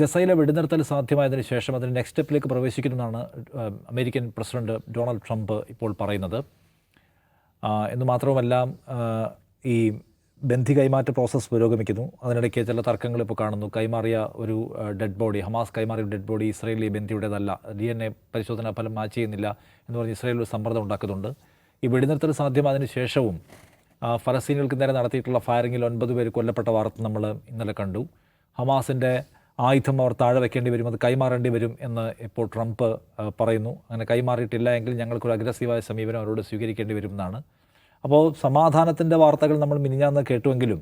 ഗസയിലെ വെടിനിർത്തൽ സാധ്യമായതിനു ശേഷം അതിന് നെക്സ്റ്റ് സ്റ്റെപ്പിലേക്ക് പ്രവേശിക്കുന്നതാണ് അമേരിക്കൻ പ്രസിഡന്റ് ഡൊണാൾഡ് ട്രംപ് ഇപ്പോൾ പറയുന്നത്. എന്ന് മാത്രവുമല്ല ഈ ബന്ധി കൈമാറ്റ പ്രോസസ്സ് പുരോഗമിക്കുന്നു. അതിനിടയ്ക്ക് ചില തർക്കങ്ങൾ ഇപ്പോൾ കാണുന്നു. കൈമാറിയ ഒരു ഡെഡ് ബോഡി ഹമാസ് കൈമാറിയ ഡെഡ് ബോഡി ഇസ്രയേലി ബന്ധിയുടേതല്ല. ഡി എൻ എ പരിശോധനാ ഫലം മാച്ച് ചെയ്യുന്നില്ല എന്ന് പറഞ്ഞ് ഇസ്രയേൽ ഒരു സമ്മർദ്ദം ഉണ്ടാക്കുന്നുണ്ട്. ഈ വെടിനിർത്തൽ സാധ്യമായതിനു ശേഷവും ഫലസ്തീനുകൾക്ക് നേരെ നടത്തിയിട്ടുള്ള ഫയറിങ്ങിൽ ഒൻപത് പേര് കൊല്ലപ്പെട്ട വാർത്ത നമ്മൾ ഇന്നലെ കണ്ടു. ഹമാസിന്റെ ആയുധം അവർ താഴെ വെക്കേണ്ടി വരും അത് കൈമാറേണ്ടി വരും എന്ന് ഇപ്പോൾ ട്രംപ് പറയുന്നു. അങ്ങനെ കൈമാറിയിട്ടില്ല എങ്കിൽ ഞങ്ങൾക്കൊരു അഗ്രസീവായ സമീപനം അവരോട് സ്വീകരിക്കേണ്ടി വരും എന്നാണ്. അപ്പോൾ സമാധാനത്തിന്റെ വാർത്തകൾ നമ്മൾ മിനിഞ്ഞാന്ന് കേട്ടുവെങ്കിലും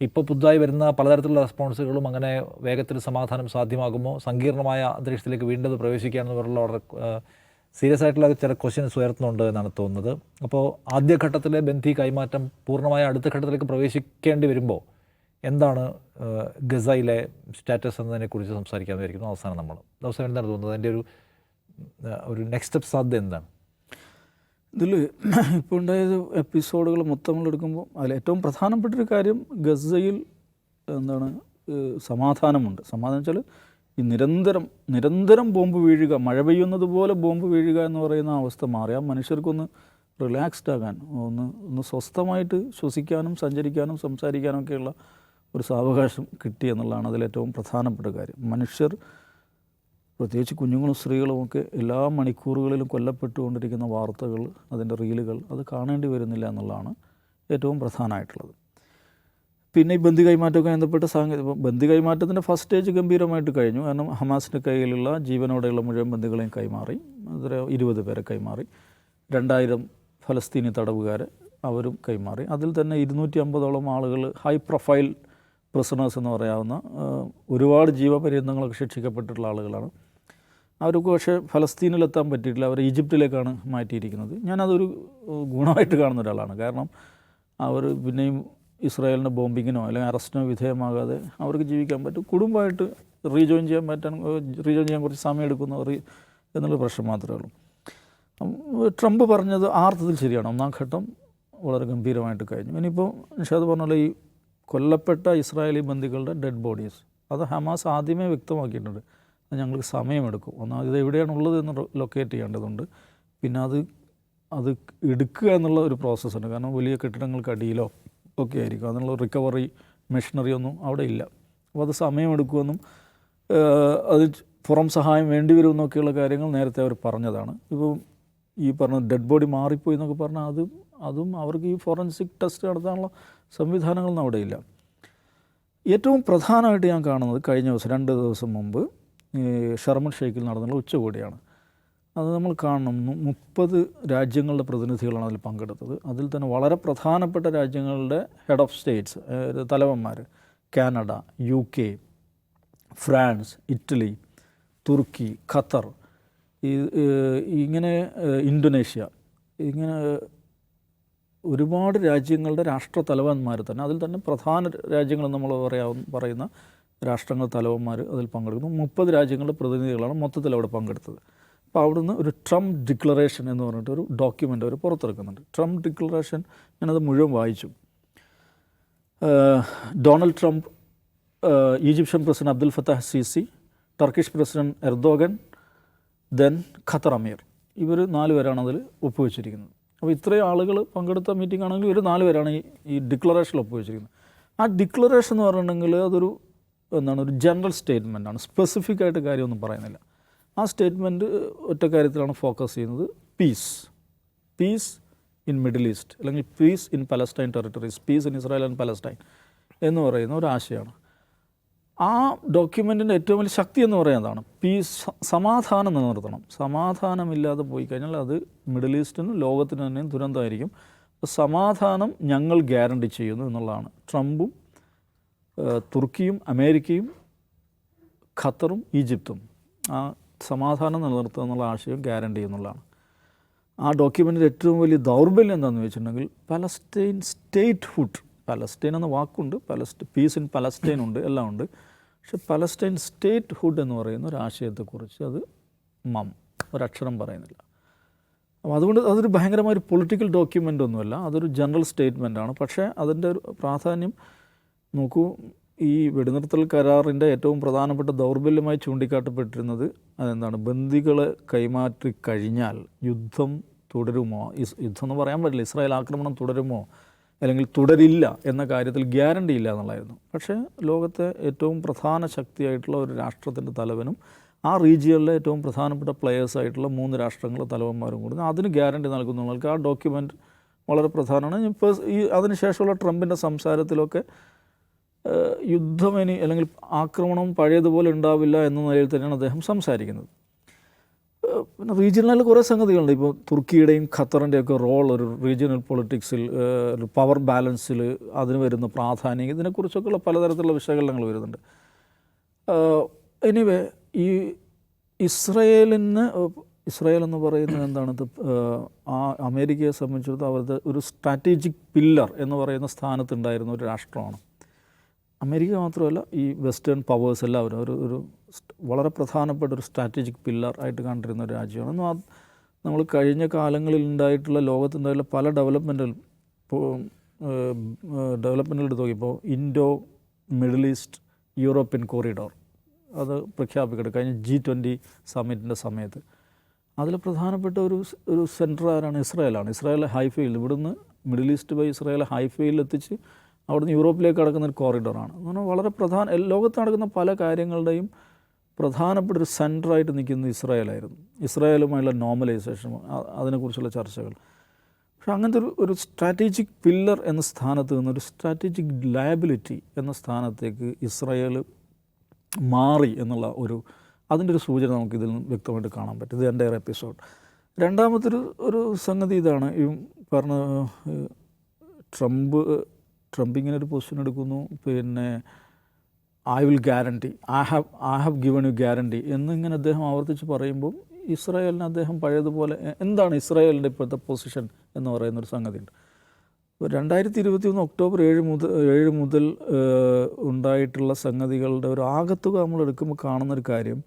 ഇപ്പോൾ പുതുതായി വരുന്ന പലതരത്തിലുള്ള റെസ്പോൺസുകളും അങ്ങനെ വേഗത്തിൽ സമാധാനം സാധ്യമാകുമോ? സങ്കീർണമായ അന്തരീക്ഷത്തിലേക്ക് വീണ്ടും പ്രവേശിക്കുകയാണെന്ന് പറഞ്ഞുള്ള സീരിയസ് ആയിട്ടുള്ള ചില ക്വസ്റ്റ്യൻസ് ഉയർത്തുന്നുണ്ട് എന്നാണ് തോന്നുന്നത്. അപ്പോൾ ആദ്യഘട്ടത്തിലെ ബന്ധി കൈമാറ്റം പൂർണമായ അടുത്ത ഘട്ടത്തിലേക്ക് പ്രവേശിക്കേണ്ടി വരുമ്പോൾ എന്താണ് ഗസയിലെ സ്റ്റാറ്റസ് എന്നതിനെക്കുറിച്ച് സംസാരിക്കാമെന്ന് വിചാരിക്കുന്നു അവസാനം നമ്മൾ. ദിവസം എന്താണ് തോന്നുന്നത് അതിന്റെ ഒരു ഒരു നെക്സ്റ്റ് സ്റ്റെപ്പ് സാധ്യത എന്താണ്? ഇതിൽ ഇപ്പോൾ ഉണ്ടായത് എപ്പിസോഡുകൾ മൊത്തം എടുക്കുമ്പോൾ അതിൽ ഏറ്റവും പ്രധാനപ്പെട്ട ഒരു കാര്യം ഗസയിൽ എന്താണ് സമാധാനമുണ്ട്. സമാധാനം വെച്ചാൽ ഈ നിരന്തരം നിരന്തരം ബോംബ് വീഴുക മഴ പെയ്യുന്നത് പോലെ ബോംബ് വീഴുക എന്ന് പറയുന്ന അവസ്ഥ മാറി. ആ മനുഷ്യർക്കൊന്ന് റിലാക്സ്ഡ് ആകാൻ ഒന്ന് ഒന്ന് സ്വസ്ഥമായിട്ട് ശ്വസിക്കാനും സഞ്ചരിക്കാനും സംസാരിക്കാനും ഒക്കെയുള്ള ഒരു സാവകാശം കിട്ടി എന്നുള്ളതാണ് അതിലേറ്റവും പ്രധാനപ്പെട്ട കാര്യം. മനുഷ്യർ പ്രത്യേകിച്ച് കുഞ്ഞുങ്ങളും സ്ത്രീകളും ഒക്കെ എല്ലാ മണിക്കൂറുകളിലും കൊല്ലപ്പെട്ടുകൊണ്ടിരിക്കുന്ന വാർത്തകൾ അതിന്റെ റീലുകൾ അത് കാണേണ്ടി വരുന്നില്ല എന്നുള്ളതാണ് ഏറ്റവും പ്രധാനമായിട്ടുള്ളത്. പിന്നെ ഈ ബന്ധു കൈമാറ്റമൊക്കെ ബന്ധപ്പെട്ട സാങ്കേതിക ബന്ധു കൈമാറ്റത്തിന്റെ ഫസ്റ്റ് സ്റ്റേജ് ഗംഭീരമായിട്ട് കഴിഞ്ഞു. കാരണം ഹമാസിന്റെ കയ്യിലുള്ള ജീവനോടെയുള്ള മുഴുവൻ ബന്ധുക്കളെയും കൈമാറി. എത്ര ഇരുപത് പേരെ കൈമാറി. രണ്ടായിരം ഫലസ്തീനി തടവുകാരെ അവരും കൈമാറി. അതിൽ തന്നെ ഇരുന്നൂറ്റി അമ്പതോളം ആളുകൾ ഹൈ പ്രൊഫൈൽ പ്രിസണേഴ്സ് എന്ന് പറയാവുന്ന ഒരുപാട് ജീവപര്യന്തങ്ങളൊക്കെ ശിക്ഷിക്കപ്പെട്ടിട്ടുള്ള ആളുകളാണ്. അവർക്ക് പക്ഷേ ഫലസ്തീനിലെത്താൻ പറ്റിയിട്ടില്ല. അവർ ഈജിപ്തിലേക്കാണ് മാറ്റിയിരിക്കുന്നത്. ഞാനതൊരു ഗുണമായിട്ട് കാണുന്ന ഒരാളാണ്. കാരണം അവർ പിന്നെയും ഇസ്രായേലിന്റെ ബോംബിങ്ങിനോ അല്ലെങ്കിൽ അറസ്റ്റിനോ വിധേയമാകാതെ അവർക്ക് ജീവിക്കാൻ പറ്റും. കുടുംബമായിട്ട് റീജോയിൻ ചെയ്യാൻ പറ്റാൻ റീജോയിൻ ചെയ്യാൻ കുറച്ച് സമയം എടുക്കുന്ന എന്നുള്ള പ്രശ്നം മാത്രമേ ഉള്ളൂ. ട്രംപ് പറഞ്ഞത് ആർത്ഥത്തിൽ ശരിയാണ്. ഒന്നാം ഘട്ടം വളരെ ഗംഭീരമായിട്ട് കഴിഞ്ഞു. ഇനിയിപ്പോൾ നിഷാദ് പറഞ്ഞ പോലെ ഈ കൊല്ലപ്പെട്ട ഇസ്രായേലി ബന്ദികളുടെ ഡെഡ് ബോഡീസ് അത് ഹമാസ് ആദ്യമേ വ്യക്തമാക്കിയിട്ടുണ്ട്. അത് ഞങ്ങൾക്ക് സമയമെടുക്കും. ഒന്നാമത് ഇത് എവിടെയാണുള്ളത് എന്ന് ലൊക്കേറ്റ് ചെയ്യേണ്ടതുണ്ട്. പിന്നെ അത് അത് എടുക്കുക എന്നുള്ള ഒരു പ്രോസസ്സുണ്ട് കാരണം വലിയ കെട്ടിടങ്ങൾക്ക് അടിയിലോ ഒക്കെ ആയിരിക്കും. അതിനുള്ള റിക്കവറി മെഷീനറി ഒന്നും അവിടെ ഇല്ല. അപ്പോൾ അത് സമയമെടുക്കുമെന്നും അത് പുറം സഹായം വേണ്ടി വരുമെന്നൊക്കെയുള്ള കാര്യങ്ങൾ നേരത്തെ അവർ പറഞ്ഞതാണ്. ഇപ്പോൾ ഈ പറഞ്ഞ ഡെഡ് ബോഡി മാറിപ്പോയി എന്നൊക്കെ പറഞ്ഞാൽ അതും അതും അവർക്ക് ഈ ഫോറൻസിക് ടെസ്റ്റ് നടത്താനുള്ള സംവിധാനങ്ങളൊന്നും അവിടെയില്ല ഏറ്റവും പ്രധാനമായിട്ട് ഞാൻ കാണുന്നത് കഴിഞ്ഞ ദിവസം രണ്ട് ദിവസം മുമ്പ് ഈ ഷർമൽ ഷെയ്ഖിൽ നടന്നുള്ള ഉച്ചകോടിയാണ്. അത് നമ്മൾ കാണണം. മുപ്പത് രാജ്യങ്ങളുടെ പ്രതിനിധികളാണ് അതിൽ പങ്കെടുത്തത്. അതിൽ തന്നെ വളരെ പ്രധാനപ്പെട്ട രാജ്യങ്ങളുടെ head of states തലവന്മാർ Canada U K France Italy Turkey Qatar ഇങ്ങനെ ഇൻഡോനേഷ്യ ഇങ്ങനെ ഒരുപാട് രാജ്യങ്ങളുടെ രാഷ്ട്ര തലവന്മാർ തന്നെ അതിൽ തന്നെ പ്രധാന രാജ്യങ്ങൾ നമ്മൾ പറയാവുന്ന പറയുന്ന രാഷ്ട്രങ്ങൾ തലവന്മാർ അതിൽ പങ്കെടുക്കുന്നു. മുപ്പത് രാജ്യങ്ങളുടെ പ്രതിനിധികളാണ് മൊത്തത്തിൽ അവിടെ പങ്കെടുത്തത്. അപ്പോൾ അവിടുന്ന് ഒരു ട്രംപ് ഡിക്ലറേഷൻ എന്ന് പറഞ്ഞിട്ട് ഒരു ഡോക്യുമെന്റ് അവർ പുറത്തിറക്കുന്നുണ്ട്. ട്രംപ് ഡിക്ലറേഷൻ ഞാനത് മുഴുവൻ വായിച്ചു. Donald Trump Egyptian president Abdul Fattah Sisi Turkish president Erdogan then Qatar അമീർ. ഇവർ നാല് പേരാണ് അതിൽ ഒപ്പുവെച്ചിരിക്കുന്നത്. അപ്പോൾ ഇത്രയും ആളുകൾ പങ്കെടുത്ത മീറ്റിംഗ് ആണെങ്കിൽ ഒരു നാല് പേരാണ് ഈ ഈ ഡിക്ലറേഷനിൽ ഒപ്പുവെച്ചിരിക്കുന്നത് ആ ഡിക്ലറേഷൻ എന്ന് പറഞ്ഞിട്ടുണ്ടെങ്കിൽ അതൊരു എന്താണ് ഒരു ജനറൽ സ്റ്റേറ്റ്മെന്റ് ആണ്. സ്പെസിഫിക് ആയിട്ട് കാര്യമൊന്നും പറയുന്നില്ല. ആ സ്റ്റേറ്റ്മെന്റ് ഒറ്റ കാര്യത്തിലാണ് ഫോക്കസ് ചെയ്യുന്നത്. Peace peace in Middle East അല്ലെങ്കിൽ peace in Palestine territories peace in Israel and Palestine എന്ന് പറയുന്ന ഒരു ആശയമാണ്. ആ ഡോക്യുമെന്റിന്റെ ഏറ്റവും വലിയ ശക്തി എന്ന് പറയുന്നതാണ്. പീസ് സമാധാനം നിലനിർത്തണം. സമാധാനമില്ലാതെ പോയി കഴിഞ്ഞാൽ അത് മിഡിൽ ഈസ്റ്റിനും ലോകത്തിനും തന്നെയും ദുരന്തമായിരിക്കും. സമാധാനം ഞങ്ങൾ ഗ്യാരണ്ടി ചെയ്യുന്നു എന്നുള്ളതാണ്. ട്രംപും തുർക്കിയും അമേരിക്കയും ഖത്തറും ഈജിപ്തും ആ സമാധാനം നിലനിർത്തുക എന്നുള്ള ആശയം ഗ്യാരണ്ടി ചെയ്യുന്നുള്ളതാണ്. ആ ഡോക്യുമെന്റിന്റെ ഏറ്റവും വലിയ ദൗർബല്യം എന്താണെന്ന് വെച്ചിട്ടുണ്ടെങ്കിൽ പലസ്റ്റൈൻ സ്റ്റേറ്റ് ഹുഡ് പലസ്റ്റൈൻ എന്ന വാക്കുണ്ട്. പലസ്റ്റ് പീസ് ഇൻ പലസ്റ്റൈൻ ഉണ്ട്. എല്ലാം ഉണ്ട്. പക്ഷെ പലസ്റ്റൈൻ സ്റ്റേറ്റ് ഹുഡ് എന്ന് പറയുന്ന ഒരു ആശയത്തെക്കുറിച്ച് അത് മം ഒരക്ഷരം പറയുന്നില്ല. അപ്പോൾ അതുകൊണ്ട് അതൊരു ഭയങ്കരമായ ഒരു പൊളിറ്റിക്കൽ ഡോക്യുമെന്റ് ഒന്നുമല്ല അതൊരു ജനറൽ സ്റ്റേറ്റ്മെന്റ് ആണ് പക്ഷേ അതിന്റെ ഒരു പ്രാധാന്യം നോക്കൂ ഈ വെടിനിർത്തൽ കരാറിന്റെ ഏറ്റവും പ്രധാനപ്പെട്ട ദൗർബല്യമായി ചൂണ്ടിക്കാട്ടപ്പെട്ടിരുന്നത് അതെന്താണ്? ബന്ദികളെ കൈമാറ്റി കഴിഞ്ഞാൽ യുദ്ധം തുടരുമോ? യുദ്ധം എന്ന് പറയാൻ പറ്റില്ല ഇസ്രായേൽ ആക്രമണം തുടരുമോ? അല്ലെങ്കിൽ തുടരില്ല എന്ന കാര്യത്തിൽ ഗ്യാരണ്ടി ഇല്ല എന്നുള്ളായിരുന്നു പക്ഷേ ലോകത്തെ ഏറ്റവും പ്രധാന ശക്തിയായിട്ടുള്ള ഒരു രാഷ്ട്രത്തിന്റെ തലവനും ആ റീജിയനിലെ ഏറ്റവും പ്രധാനപ്പെട്ട പ്ലെയേഴ്സ് ആയിട്ടുള്ള മൂന്ന് രാഷ്ട്രങ്ങളുടെ തലവന്മാരും കൂടി അതിന് ഗ്യാരണ്ടി നൽകുന്നവർക്ക് ആ ഡോക്യുമെന്റ് വളരെ പ്രധാനമാണ്. ഇപ്പോൾ ഈ അതിനുശേഷമുള്ള ട്രംപിന്റെ സംസാരത്തിലൊക്കെ യുദ്ധമിനി അല്ലെങ്കിൽ ആക്രമണം പഴയതുപോലെ ഉണ്ടാവില്ല എന്ന നിലയിൽ തന്നെയാണ് അദ്ദേഹം സംസാരിക്കുന്നത്. പിന്നെ റീജിയണൽ കുറേ സംഗതികളുണ്ട്. ഇപ്പോൾ തുർക്കിയുടെയും ഖത്തറിന്റെയൊക്കെ റോൾ ഒരു റീജിയണൽ പൊളിറ്റിക്സിൽ ഒരു പവർ ബാലൻസിൽ അതിന് വരുന്ന പ്രാധാന്യം ഇതിനെക്കുറിച്ചൊക്കെയുള്ള പലതരത്തിലുള്ള വിശകലനങ്ങൾ വരുന്നുണ്ട്. എനിവേ ഈ ഇസ്രയേലിന് ഇസ്രയേൽ എന്ന് പറയുന്നത് എന്താണ്? ആ അമേരിക്കയെ സംബന്ധിച്ചിടത്തോളം അവരുടെ ഒരു സ്ട്രാറ്റജിക് പില്ലർ എന്ന് പറയുന്ന സ്ഥാനത്തുണ്ടായിരുന്ന ഒരു രാഷ്ട്രമാണ്. അമേരിക്ക മാത്രമല്ല ഈ വെസ്റ്റേൺ പവേഴ്സ് എല്ലാവരും ഒരു ഒരു വളരെ പ്രധാനപ്പെട്ട ഒരു സ്ട്രാറ്റജിക് പില്ലർ ആയിട്ട് കണ്ടിരുന്ന ഒരു രാജ്യമാണ്. എന്നാൽ നമ്മൾ കഴിഞ്ഞ കാലങ്ങളിൽ ഉണ്ടായിട്ടുള്ള ലോകത്തുണ്ടായിട്ടുള്ള പല ഡെവലപ്മെന്റുകൾ ഇപ്പോൾ എടുത്ത് നോക്കിയപ്പോൾ Indo Middle East European corridor അത് പ്രഖ്യാപിക്കട്ടെ കഴിഞ്ഞ ജി ട്വന്റി സമ്മിറ്റിന്റെ സമയത്ത്. അതിൽ പ്രധാനപ്പെട്ട ഒരു ഒരു സെന്റർ ആരാണ്? ഇസ്രായേലാണ്. ഇസ്രായേലിലെ ഹൈഫയിൽ ഇവിടുന്ന് മിഡിൽ ഈസ്റ്റ് ബൈ ഇസ്രായേൽ ഹൈഫയിൽ എത്തിച്ച് അവിടുന്ന് യൂറോപ്പിലേക്ക് കടക്കുന്ന ഒരു കോറിഡോറാണ് എന്ന് പറഞ്ഞാൽ വളരെ പ്രധാന ലോകത്ത് നടക്കുന്ന പല കാര്യങ്ങളുടെയും പ്രധാനപ്പെട്ട ഒരു സെന്ററായിട്ട് നിൽക്കുന്നത് ഇസ്രായേലായിരുന്നു. ഇസ്രായേലുമായുള്ള നോർമലൈസേഷൻ അതിനെക്കുറിച്ചുള്ള ചർച്ചകൾ. പക്ഷേ അങ്ങനത്തെ ഒരു ഒരു സ്ട്രാറ്റജിക് പില്ലർ എന്ന സ്ഥാനത്ത് നിന്ന് ഒരു സ്ട്രാറ്റജിക് ലയബിലിറ്റി എന്ന സ്ഥാനത്തേക്ക് ഇസ്രായേൽ മാറി എന്നുള്ള ഒരു അതിന്റെ ഒരു സൂചന നമുക്ക് ഇതിൽ നിന്ന് വ്യക്തമായിട്ട് കാണാൻ പറ്റും. ഇത് എന്റെ എപ്പിസോഡ് രണ്ടാമത്തൊരു ഒരു സംഗതി ഇതാണ്. ഈ പറഞ്ഞ ട്രംപ് ട്രംപ് ഇങ്ങനെ ഒരു പൊസിഷൻ എടുക്കുന്നു. പിന്നെ I will guarantee I have I have given you guarantee എന്നിങ്ങനെ അദ്ദേഹം ആവർത്തിച്ച് പറയുമ്പോൾ ഇസ്രായേലിന് അദ്ദേഹം പഴയതുപോലെ എന്താണ് ഇസ്രായേലിന്റെ ഇപ്പോഴത്തെ പൊസിഷൻ എന്ന് പറയുന്നൊരു സംഗതിയുണ്ട്. രണ്ടായിരത്തി ഇരുപത്തി ഒന്ന് ഒക്ടോബർ ഏഴ് മുതൽ ഏഴ് മുതൽ ഉണ്ടായിട്ടുള്ള സംഗതികളുടെ ഒരു ആകത്തുക നമ്മൾ എടുക്കുമ്പോൾ കാണുന്നൊരു കാര്യം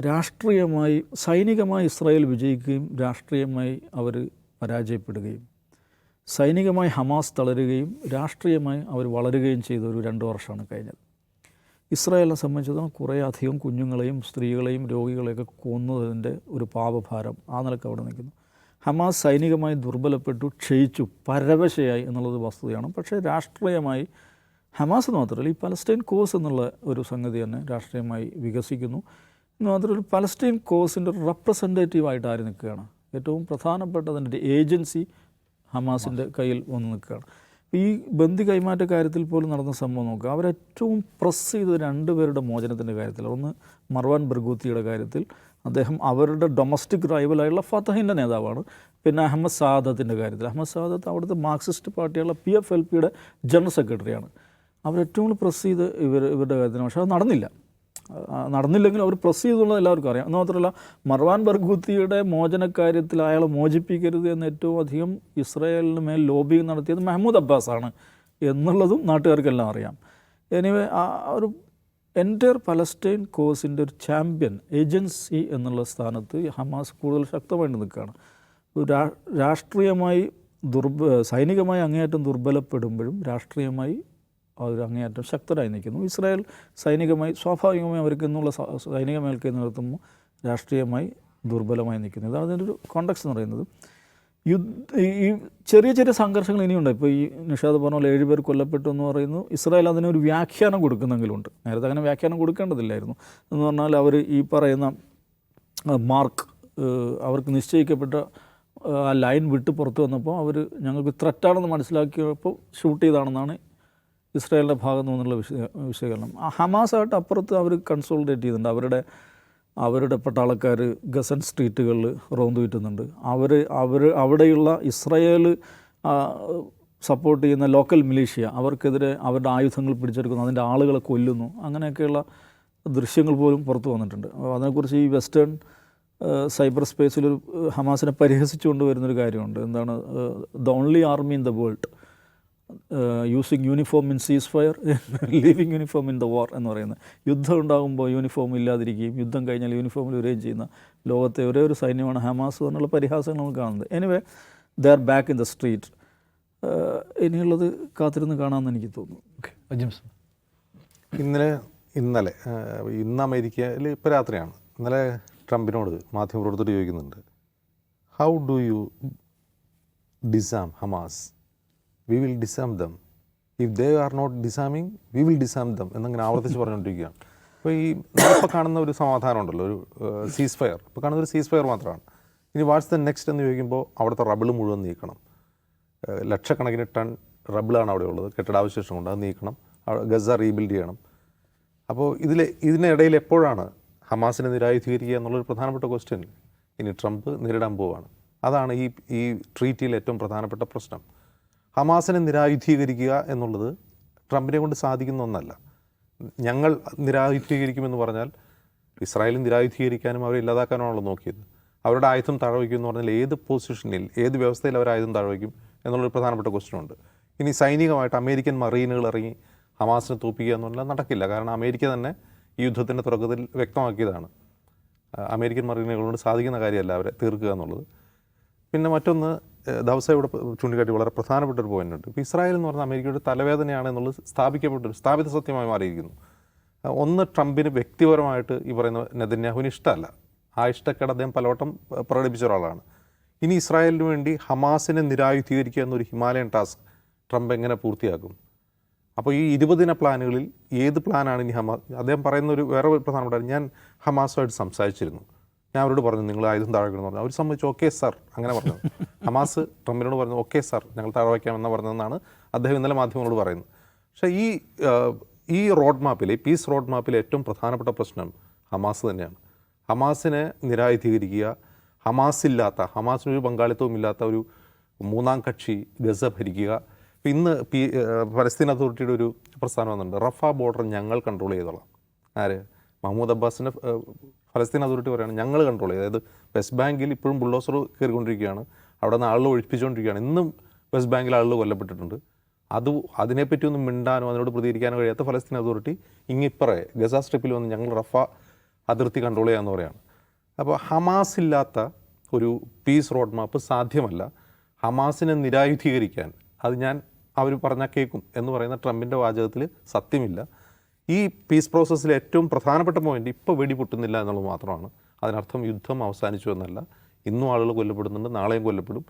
രാഷ്ട്രീയമായി സൈനികമായി ഇസ്രായേൽ വിജയിക്കുകയും രാഷ്ട്രീയമായി അവർ പരാജയപ്പെടുകയും സൈനികമായി ഹമാസ് തളരുകയും രാഷ്ട്രീയമായി അവർ വളരുകയും ചെയ്ത ഒരു രണ്ട് വർഷമാണ് കഴിഞ്ഞത്. ഇസ്രായേലിനെ സംബന്ധിച്ചിടത്തോളം കുറേ അധികം കുഞ്ഞുങ്ങളെയും സ്ത്രീകളെയും രോഗികളെയൊക്കെ കൊന്നതിന്റെ ഒരു പാപഭാരം ആ നിലയ്ക്ക് അവിടെ നിൽക്കുന്നു. ഹമാസ് സൈനികമായി ദുർബലപ്പെട്ടു ക്ഷയിച്ചു പരവശയായി എന്നുള്ളത് വസ്തുതയാണ്. പക്ഷേ രാഷ്ട്രീയമായി ഹമാസ് മാത്രമല്ല ഈ പലസ്റ്റൈൻ കോസ് എന്നുള്ള ഒരു സംഗതി തന്നെ രാഷ്ട്രീയമായി വികസിക്കുന്നു. എന്ന് മാത്രമല്ല പലസ്തീൻ കോസിന്റെ റെപ്രസെന്റേറ്റീവായിട്ട് ആര് നിൽക്കുകയാണ്? ഏറ്റവും പ്രധാനപ്പെട്ട അതിന്റെ ഏജൻസി ഹമാസിന്റെ കയ്യിൽ വന്ന് നിൽക്കുകയാണ്. ഈ ബന്ദി കൈമാറ്റ കാര്യത്തിൽ പോലും നടന്ന സംഭവം നോക്കുക. അവരേറ്റവും പ്രസ് ചെയ്തത് രണ്ടുപേരുടെ മോചനത്തിന്റെ കാര്യത്തിൽ ഒന്ന് മർവാൻ ബർഗൂത്തിയുടെ കാര്യത്തിൽ. അദ്ദേഹം അവരുടെ ഡൊമസ്റ്റിക് റൈവലായുള്ള ഫതഹിന്റെ നേതാവാണ്. പിന്നെ അഹമ്മദ് സാദത്തിന്റെ കാര്യത്തിൽ. അഹമ്മദ് സാദത്ത് അവിടുത്തെ മാർക്സിസ്റ്റ് പാർട്ടിയുള്ള പി എഫ് എൽ പിയുടെ ജനറൽ സെക്രട്ടറിയാണ്. അവരേറ്റവും കൂടുതൽ പ്രസ് ചെയ്ത് ഇവർ ഇവരുടെ കാര്യത്തിന് പക്ഷേ അത് നടന്നില്ല. നടന്നില്ലെങ്കിലും അവർ പ്രസ് ചെയ്തുള്ളത് എല്ലാവർക്കും അറിയാം. എന്ന് മാത്രമല്ല മർവാൻ ബർഗൂത്തിയുടെ മോചനക്കാര്യത്തിൽ അയാളെ മോചിപ്പിക്കരുത് എന്ന് ഏറ്റവും അധികം ഇസ്രായേലിന് മേൽ ലോബിങ് നടത്തിയത് മെഹമ്മൂദ് അബ്ബാസാണ് എന്നുള്ളതും നാട്ടുകാർക്കെല്ലാം അറിയാം. എനിവേ ആ ഒരു എന്റയർ പലസ്റ്റൈൻ കോസിന്റെ ഒരു ചാമ്പ്യൻ ഏജൻസി എന്നുള്ള സ്ഥാനത്ത് ഹമാസ് കൂടുതൽ ശക്തമായിട്ട് നിൽക്കുകയാണ്. രാഷ്ട്രീയമായി ദുർബ സൈനികമായി അങ്ങേയറ്റം ദുർബലപ്പെടുമ്പോഴും രാഷ്ട്രീയമായി അവർ അങ്ങേയറ്റം ശക്തരായി നിൽക്കുന്നു. ഇസ്രായേൽ സൈനികമായി സ്വാഭാവികമായി അവർക്ക് എന്നുള്ള സൈനിക മേൽക്കൈ നിർത്തുമ്പോൾ രാഷ്ട്രീയമായി ദുർബലമായി നിൽക്കുന്നു. ഇതാണ് അതിന്റെ ഒരു കോണ്ടക്സ് എന്ന് പറയുന്നത്. യുദ്ധ ഈ ചെറിയ ചെറിയ സംഘർഷങ്ങൾ ഇനിയുണ്ട്. ഇപ്പോൾ ഈ നിഷാദ് പറഞ്ഞ പോലെ ഏഴുപേർ കൊല്ലപ്പെട്ടു എന്ന് പറയുന്നു. ഇസ്രായേൽ അതിനൊരു വ്യാഖ്യാനം കൊടുക്കുന്നെങ്കിലുണ്ട്. നേരത്തെ അങ്ങനെ വ്യാഖ്യാനം കൊടുക്കേണ്ടതില്ലായിരുന്നു. എന്ന് പറഞ്ഞാൽ അവർ ഈ പറയുന്ന മാർക്ക് അവർക്ക് നിശ്ചയിക്കപ്പെട്ട ആ ലൈൻ വിട്ട് പുറത്തു വന്നപ്പോൾ അവർ ഞങ്ങൾക്ക് ത്രറ്റാണെന്ന് മനസ്സിലാക്കിയപ്പോൾ ഷൂട്ട് ചെയ്താണെന്നാണ് ഇസ്രായേലിന്റെ ഭാഗത്തു നിന്നുള്ള വിശ വിശകലനം. ഹമാസായിട്ട് അപ്പുറത്ത് അവർ കൺസോൾട്ടേറ്റ് ചെയ്യുന്നുണ്ട് അവരുടെ അവരുടെ പട്ടാളക്കാർ ഗസൻ സ്ട്രീറ്റുകളിൽ റോന്ത് വിറ്റുന്നുണ്ട് അവർ അവർ അവിടെയുള്ള ഇസ്രായേൽ സപ്പോർട്ട് ചെയ്യുന്ന ലോക്കൽ മിലീഷ്യ അവർക്കെതിരെ അവരുടെ ആയുധങ്ങൾ പിടിച്ചെടുക്കുന്നു. അതിന്റെ ആളുകളെ കൊല്ലുന്നു. അങ്ങനെയൊക്കെയുള്ള ദൃശ്യങ്ങൾ പോലും പുറത്തു വന്നിട്ടുണ്ട്. അതിനെക്കുറിച്ച് ഈ വെസ്റ്റേൺ സൈബർ ഏഹ്, ഹമാസിനെ പരിഹസിച്ചുകൊണ്ട് വരുന്നൊരു കാര്യമുണ്ട്. എന്താണ് the only army in the world using uniform in ceasefire leaving uniform in the war എന്ന് പറയുന്നത്. യുദ്ധം ഉണ്ടാകുമ്പോൾ യൂണിഫോം ഇല്ലാതിരിക്കുകയും യുദ്ധം കഴിഞ്ഞാൽ യൂണിഫോമിൽ വരികയും ചെയ്യുന്ന ലോകത്തെ ഒരേ ഒരു സൈന്യമാണ് ഹമാസ് എന്നുള്ള പരിഹാസങ്ങൾ നമുക്ക് കാണുന്നത്. Anyway they are back in the street ഇനിയുള്ളത് കാത്തിരുന്ന് കാണാമെന്ന് എനിക്ക് തോന്നുന്നു. ഇന്നലെ ഇന്നലെ ഇന്ന് അമേരിക്കയിൽ ഇപ്പോൾ രാത്രിയാണ്. ഇന്നലെ ട്രംപിനോട് മാധ്യമപ്രവർത്തകർ ചോദിക്കുന്നുണ്ട് how do you disarm Hamas we will disarm them if they are not disarming we will disarm them എന്നങ്ങനെ ആവർത്തിച്ച് പറഞ്ഞുകൊണ്ടിരിക്കുകയാണ്. അപ്പോൾ ഈ ഇപ്പോൾ കാണുന്ന ഒരു സമാധാനം ഉണ്ടല്ലോ ഒരു സീസ് ഫയർ ഇപ്പോൾ കാണുന്ന ഒരു സീസ് ഫയർ മാത്രമാണ്. ഇനി വാട്ട്സ് ദ നെക്സ്റ്റ് എന്ന് ചോദിക്കുമ്പോൾ അവിടുത്തെ റബിൾ മുഴുവൻ നീക്കണം. ലക്ഷക്കണക്കിന് ടൺ റബിളാണ് അവിടെ ഉള്ളത്. കെട്ടിടാവശേഷം കൊണ്ട് അത് നീക്കണം. ഗസ റീബിൽഡ് ചെയ്യണം. അപ്പോൾ ഇതിൽ ഇതിനിടയിൽ എപ്പോഴാണ് ഹമാസിനെ നിരായുധീകരിക്കുക എന്നുള്ളൊരു പ്രധാനപ്പെട്ട ക്വസ്റ്റ്യൻ ഇനി ട്രംപ് നേരിടാൻ പോവുകയാണ് അതാണ് ഈ ഈ ട്രീറ്റിയിൽ ഏറ്റവും പ്രധാനപ്പെട്ട പ്രശ്നം. ഹമാസിനെ നിരായുധീകരിക്കുക എന്നുള്ളത് ട്രംപിനെ കൊണ്ട് സാധിക്കുന്ന ഒന്നല്ല. ഞങ്ങൾ നിരായുധീകരിക്കുമെന്ന് പറഞ്ഞാൽ ഇസ്രായേലിൽ നിരായുധീകരിക്കാനും അവരെ ഇല്ലാതാക്കാനുമാണല്ലോ നോക്കിയത്. അവരുടെ ആയുധം താഴ്വയ്ക്കും എന്ന് പറഞ്ഞാൽ ഏത് പൊസിഷനിൽ ഏത് വ്യവസ്ഥയിൽ അവർ ആയുധം താഴ്വയ്ക്കും എന്നുള്ളൊരു പ്രധാനപ്പെട്ട ക്വസ്റ്റ്യൻ ഉണ്ട്. ഇനി സൈനികമായിട്ട് അമേരിക്കൻ മറീനുകൾ ഇറങ്ങി ഹമാസിനെ തോപ്പിക്കുക എന്ന് പറഞ്ഞാൽ നടക്കില്ല. കാരണം അമേരിക്ക തന്നെ ഈ യുദ്ധത്തിന്റെ തുടക്കത്തിൽ വ്യക്തമാക്കിയതാണ്. അമേരിക്കൻ മറീനുകളോട് സാധിക്കുന്ന കാര്യമല്ല അവരെ തീർക്കുക എന്നുള്ളത്. പിന്നെ മറ്റൊന്ന് ദവസ ഇവിടെ ചൂണ്ടിക്കാട്ടി വളരെ പ്രധാനപ്പെട്ട ഒരു പോയിന്റ് ഉണ്ട്. ഇപ്പോൾ ഇസ്രായേൽ എന്ന് പറഞ്ഞാൽ അമേരിക്കയുടെ തലവേദനയാണ് എന്നുള്ളത് സ്ഥാപിക്കപ്പെട്ട സ്ഥാപിത സത്യമായി മാറിയിരിക്കുന്നു. ഒന്ന് ട്രംപിന് വ്യക്തിപരമായിട്ട് ഈ പറയുന്ന നെതന്യാഹുവിന് ഇഷ്ടമല്ല. ആ ഇഷ്ടക്കേട് അദ്ദേഹം പലവട്ടം പ്രകടിപ്പിച്ച ഒരാളാണ്. ഇനി ഇസ്രായേലിന് വേണ്ടി ഹമാസിനെ നിരായുധീകരിക്കുക എന്നൊരു ഹിമാലയൻ ടാസ്ക് ട്രംപ് എങ്ങനെ പൂർത്തിയാക്കും? അപ്പോൾ ഈ ഇരുപതിന പ്ലാനുകളിൽ ഏത് പ്ലാനാണ് ഇനി ഹമാസ് അദ്ദേഹം പറയുന്ന ഒരു വേറെ പ്രധാനപ്പെട്ട ഞാൻ ഹമാസുമായിട്ട് സംസാരിച്ചിരുന്നു. ഞാൻ അവരോട് പറഞ്ഞു നിങ്ങൾ ആയുധം താഴ്വയ്ക്കണം പറഞ്ഞു. അവർ സമ്മതിച്ചു ഓക്കെ സാർ. അങ്ങനെ പറഞ്ഞു. ഹമാസ് ട്രംപിനോട് പറഞ്ഞു ഓക്കെ സാർ ഞങ്ങൾ താഴ്വയ്ക്കാമെന്ന് പറഞ്ഞതെന്നാണ് അദ്ദേഹം ഇന്നലെ മാധ്യമങ്ങളോട് പറയുന്നത്. പക്ഷേ ഈ ഈ റോഡ് മാപ്പിൽ ഈ പീസ് റോഡ് മാപ്പിലെ ഏറ്റവും പ്രധാനപ്പെട്ട പ്രശ്നം ഹമാസ് തന്നെയാണ്. ഹമാസിനെ നിരായുധീകരിക്കുക ഹമാസ് ഇല്ലാത്ത ഹമാസിനൊരു പങ്കാളിത്തവും ഇല്ലാത്ത ഒരു മൂന്നാം കക്ഷി ഗസ ഭരിക്കുക. ഇന്ന് പി പലസ്തീൻ അതോറിറ്റിയുടെ ഒരു പ്രസ്ഥാനം വന്നിട്ടുണ്ട് റഫ ബോർഡർ ഞങ്ങൾ കൺട്രോൾ ചെയ്തോളാം. ആര്? മഹമ്മൂദ് അബ്ബാസിന്റെ ഫലസ്തീൻ അതോറിറ്റി പറയുകയാണ് ഞങ്ങൾ കൺട്രോൾ ചെയ്ത് അതായത് വെസ്റ്റ് ബാങ്കിൽ ഇപ്പോഴും ബുള്ളോസർ കയറിക്കൊണ്ടിരിക്കുകയാണ്. അവിടെ നിന്ന് ആളുകൾ ഒഴിപ്പിച്ചുകൊണ്ടിരിക്കുകയാണ്. ഇന്നും വെസ്റ്റ് ബാങ്കിൽ ആളുകൾ കൊല്ലപ്പെട്ടിട്ടുണ്ട്. അത് അതിനെപ്പറ്റി ഒന്നും മിണ്ടാനോ അതിനോട് പ്രതികരിക്കാനോ കഴിയാത്ത ഫലസ്തീൻ അതോറിറ്റി ഇങ്ങിപ്പറേ ഗസ സ്ട്രിപ്പിൽ വന്ന് ഞങ്ങൾ റഫ അതിർത്തി കൺട്രോൾ ചെയ്യാമെന്ന് പറയുകയാണ് അപ്പോൾ ഹമാസ് ഇല്ലാത്ത ഒരു പീസ് റോഡ് മാപ്പ് സാധ്യമല്ല. ഹമാസിനെ നിരായുധീകരിക്കാൻ അത് ഞാൻ അവർ പറഞ്ഞാൽ കേൾക്കും എന്ന് പറയുന്ന ട്രംപിന്റെ വാചകത്തിൽ സത്യമില്ല. ഈ പീസ് പ്രോസസ്സിലെ ഏറ്റവും പ്രധാനപ്പെട്ട പോയിന്റ് ഇപ്പോൾ വെടിപൊട്ടുന്നില്ല എന്നുള്ളത് മാത്രമാണ്. അതിനർത്ഥം യുദ്ധം അവസാനിച്ചു എന്നല്ല. ഇന്നും ആളുകൾ കൊല്ലപ്പെടുന്നുണ്ട് നാളെയും കൊല്ലപ്പെടും.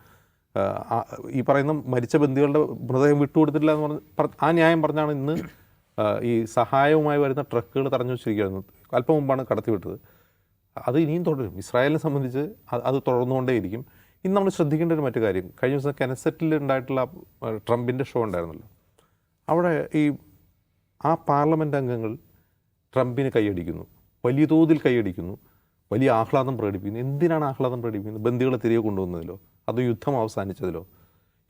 ഈ പറയുന്ന മരിച്ച ബന്ധികളുടെ മൃതദേഹം വിട്ടുകൊടുത്തിട്ടില്ല എന്ന് പറഞ്ഞ ആ ന്യായം പറഞ്ഞാണ് ഇന്ന് ഈ സഹായവുമായി വരുന്ന ട്രക്കുകൾ തടഞ്ഞു വെച്ചിരിക്കുകയായിരുന്നു അല്പം മുമ്പാണ് കടത്തിവിട്ടത്. അത് ഇനിയും തുടരും. ഇസ്രായേലിനെ സംബന്ധിച്ച് അത് തുടർന്നുകൊണ്ടേയിരിക്കും. ഇന്ന് നമ്മൾ ശ്രദ്ധിക്കേണ്ട ഒരു മറ്റു കാര്യം. കഴിഞ്ഞ ദിവസം കെനസെറ്റിൽ ഉണ്ടായിട്ടുള്ള ട്രംപിന്റെ ഷോ ഉണ്ടായിരുന്നല്ലോ. അവിടെ ഈ ആ പാർലമെന്റ് അംഗങ്ങൾ ട്രംപിന് കൈയടിക്കുന്നു. വലിയ തോതിൽ കൈയടിക്കുന്നു. വലിയ ആഹ്ലാദം പ്രകടിപ്പിക്കുന്നു. എന്തിനാണ് ആഹ്ലാദം പ്രകടിപ്പിക്കുന്നത്? ബന്ദികളെ തിരികെ കൊണ്ടുവന്നതിലോ? അതോ യുദ്ധം അവസാനിച്ചതിലോ?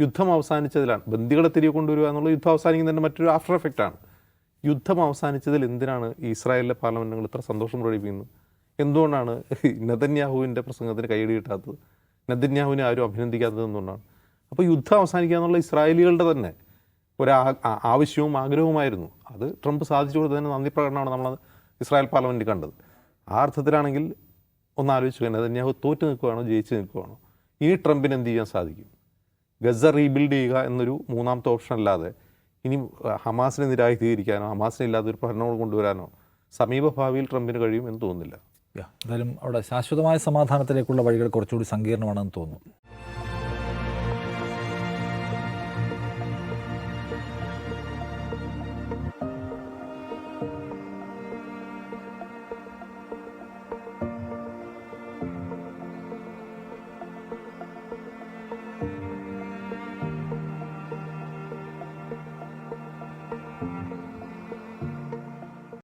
യുദ്ധം അവസാനിച്ചതിലാണ്. ബന്ദികളെ തിരികെ കൊണ്ടുവരിക എന്നുള്ള യുദ്ധം അവസാനിക്കുന്നതിന്റെ മറ്റൊരു ആഫ്റ്റർ എഫക്റ്റാണ് യുദ്ധം അവസാനിച്ചതിൽ എന്തിനാണ് ഇസ്രായേലിലെ പാർലമെന്റുകൾ ഇത്ര സന്തോഷം പ്രകടിപ്പിക്കുന്നത് എന്തുകൊണ്ടാണ് നദന്യാഹുവിന്റെ പ്രസംഗത്തിന് കൈയടി കിട്ടാത്തത്? നദന്യാഹുവിനെ ആരും അഭിനന്ദിക്കാത്തത് എന്തുകൊണ്ടാണ്? അപ്പോൾ യുദ്ധം അവസാനിക്കുക എന്നുള്ള ഇസ്രായേലികളുടെ തന്നെ ഒരു ആവശ്യവും ആഗ്രഹവുമായിരുന്നു. അത് ട്രംപ് സാധിച്ചു കൊടുത്തതിന് നന്ദി പ്രകടനമാണ് നമ്മൾ ഇസ്രായേൽ പാർലമെന്റിൽ കണ്ടത്. ആ അർത്ഥത്തിലാണെങ്കിൽ ഒന്ന് ആലോചിച്ചു നെതന്യാഹു തോറ്റ് നിൽക്കുകയാണോ ജയിച്ച് നിൽക്കുകയാണോ ഇനി ട്രംപിന് എന്ത് ചെയ്യാൻ സാധിക്കും? ഗസ റീബിൽഡ് ചെയ്യുക എന്നൊരു മൂന്നാമത്തെ ഓപ്ഷൻ അല്ലാതെ ഇനി ഹമാസിനെ നിരായുധീകരിക്കാനോ ഹമാസിനെ ഇല്ലാതെ ഒരു ഭരണകൂടം കൊണ്ടുവരാനോ സമീപഭാവിയിൽ ട്രംപിന് കഴിയും എന്ന് തോന്നുന്നില്ല. എന്തായാലും അവിടെ ശാശ്വതമായ സമാധാനത്തിലേക്കുള്ള വഴികൾ കുറച്ചുകൂടി സങ്കീർണമാണെന്ന് തോന്നുന്നു.